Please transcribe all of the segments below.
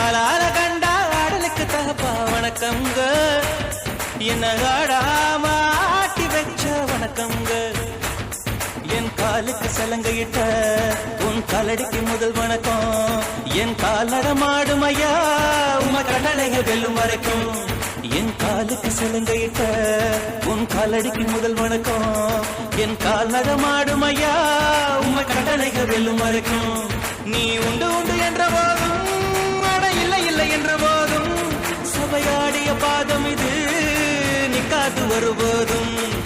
பாலால கண்டா ஆடலுக்கு தகப்பா வணக்கம்ங்க. என்ன ஆடாம ஆட்டி வச்ச வணக்கம்ங்க. என் காலுக்கு சலங்கையிட்ட உன் காலடிக்கு முதல் வணக்கம். என் காலடமாடும் ஐயா உம கடலைய வெல்லும் வரைக்கும். என் காலுக்கு சலங்கையிட்ட உன் காலடிக்கு முதல் வணக்கம். என் கால் நடமாடும் ஐயா உம கடலைய வெல்லும் வரைக்கும். நீ உண்டு உண்டு என்ற போதும் நிக்காது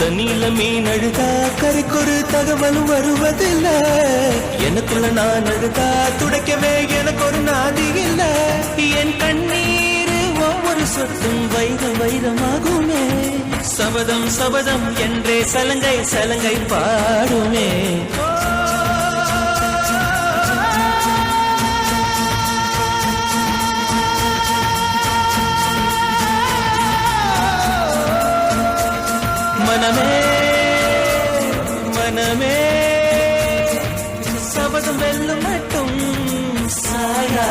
தண்ணியில மீன் அழுதா? கரைக்கொரு தகவலும் வருவதில்ல. எனக்குள்ள நான் அழுதா? துடைக்கவே எனக்கு ஒரு நாதி இல்ல. என் கண்ணீர் ஒவ்வொரு சொட்டும் வைர வைரமாகுமே. சபதம் சபதம் என்றே சலங்கை சலங்கை பாடுமே. மனமே மனமே. சபதம் வெல்லும் மட்டும் சாயா